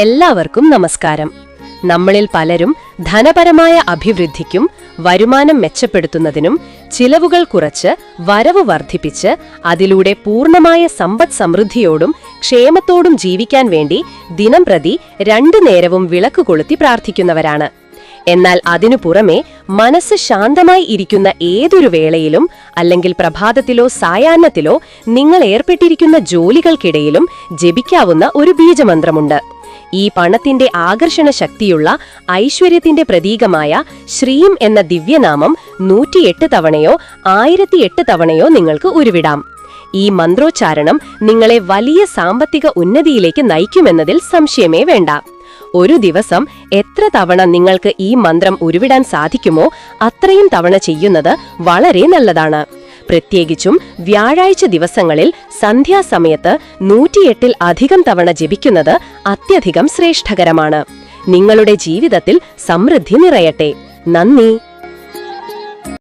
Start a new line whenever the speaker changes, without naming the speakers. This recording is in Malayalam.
എല്ലാവർക്കും നമസ്കാരം. നമ്മളിൽ പലരും ധനപരമായ അഭിവൃദ്ധിക്കും വരുമാനം മെച്ചപ്പെടുത്തുന്നതിനും ചിലവുകൾ കുറച്ച് വരവ് വർദ്ധിപ്പിച്ച് അതിലൂടെ പൂർണമായ സമ്പദ് സമൃദ്ധിയോടും ക്ഷേമത്തോടും ജീവിക്കാൻ വേണ്ടി ദിനം പ്രതി രണ്ടു നേരവും വിളക്ക് കൊളുത്തി പ്രാർത്ഥിക്കുന്നവരാണ്. എന്നാൽ അതിനു പുറമെ മനസ്സ് ശാന്തമായി ഇരിക്കുന്ന ഏതൊരു വേളയിലും അല്ലെങ്കിൽ പ്രഭാതത്തിലോ സായാഹ്നത്തിലോ നിങ്ങൾ ഏർപ്പെട്ടിരിക്കുന്ന ജോലികൾക്കിടയിലും ജപിക്കാവുന്ന ഒരു ബീജമന്ത്രമുണ്ട്. ഈ പണത്തിന്റെ ആകർഷണ ശക്തിയുള്ള ഐശ്വര്യത്തിന്റെ പ്രതീകമായ ശ്രീം എന്ന ദിവ്യനാമം നൂറ്റിയെട്ട് തവണയോ ആയിരത്തിയെട്ട് തവണയോ നിങ്ങൾക്ക് ഉരുവിടാം. ഈ മന്ത്രോച്ചാരണം നിങ്ങളെ വലിയ സാമ്പത്തിക ഉന്നതിയിലേക്ക് നയിക്കുമെന്നതിൽ സംശയമേ വേണ്ട. ഒരു ദിവസം എത്ര തവണ നിങ്ങൾക്ക് ഈ മന്ത്രം ഉരുവിടാൻ സാധിക്കുമോ അത്രയും തവണ ചെയ്യുന്നത് വളരെ നല്ലതാണ്. പ്രത്യേകിച്ചും വ്യാഴാഴ്ച ദിവസങ്ങളിൽ സന്ധ്യാസമയത്ത് നൂറ്റിയെട്ടിൽ അധികം തവണ ജപിക്കുന്നത് അത്യധികം ശ്രേഷ്ഠകരമാണ്. നിങ്ങളുടെ ജീവിതത്തിൽ സമൃദ്ധി നിറയട്ടെ. നന്ദി.